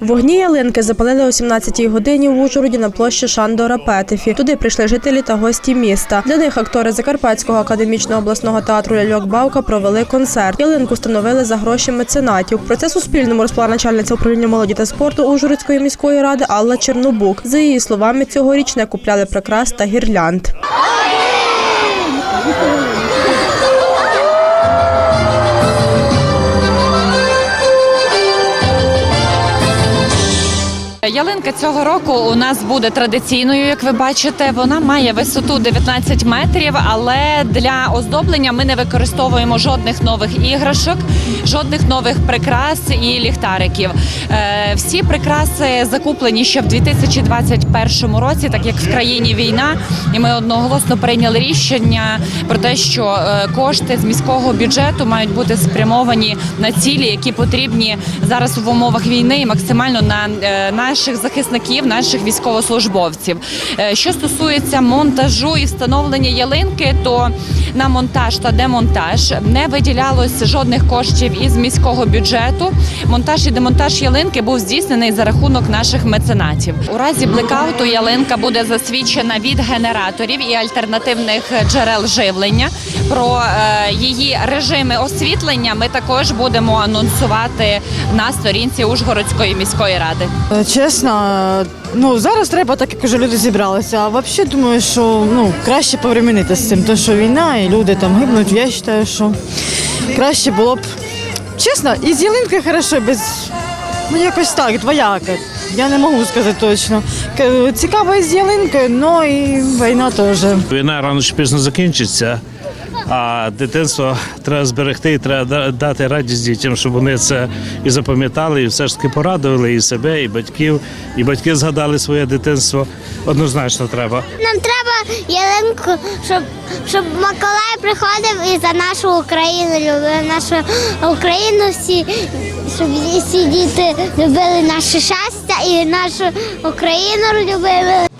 Вогні ялинки запалили о 17-й годині в Ужгороді на площі Шандора Петефі. Туди прийшли жителі та гості міста. Для них актори Закарпатського академічного обласного театру Ляльок Бавка провели концерт. Ялинку встановили за гроші меценатів. Про це Суспільному розповіла начальниця управління молоді та спорту Ужгородської міської ради Алла Чернобук. За її словами, цьогоріч не купляли прикрас та гірлянд. Ялинка цього року у нас буде традиційною, як ви бачите. Вона має висоту 19 метрів, але для оздоблення ми не використовуємо жодних нових іграшок, жодних нових прикрас і ліхтариків. Е, Всі прикраси закуплені ще в 2021 році, так як в країні війна, і ми одноголосно прийняли рішення про те, що е, кошти з міського бюджету мають бути спрямовані на цілі, які потрібні зараз в умовах війни і максимально на е, наших захисників, наших військовослужбовців. Е, Що стосується монтажу і встановлення ялинки, то на монтаж та демонтаж не виділялось жодних коштів із міського бюджету. Монтаж і демонтаж ялинки був здійснений за рахунок наших меценатів. У разі блекауту ялинка буде засвідчена від генераторів і альтернативних джерел живлення. Про е, її режими освітлення ми також будемо анонсувати на сторінці Ужгородської міської ради. Е, Чесно, е, ну зараз треба так, як уже люди зібралися. А взагалі думаю, що ну краще повременити з цим, тому що війна і люди там гибнуть. Я вважаю, що краще було б чесно, і з ялинкою хорошо, без ну якось так, двояко. Я не можу сказати точно. Цікаво з ялинкою, але і війна теж. Війна рано чи пізно закінчиться, а дитинство треба зберегти треба дати радість дітям, щоб вони це і запам'ятали, і все ж таки порадували і себе, і батьків, і батьки згадали своє дитинство. Однозначно треба. Нам треба ялинку, щоб, щоб Миколай приходив і за нашу Україну любив нашу Україну всі, щоб всі діти любили наше щастя і нашу Україну любили.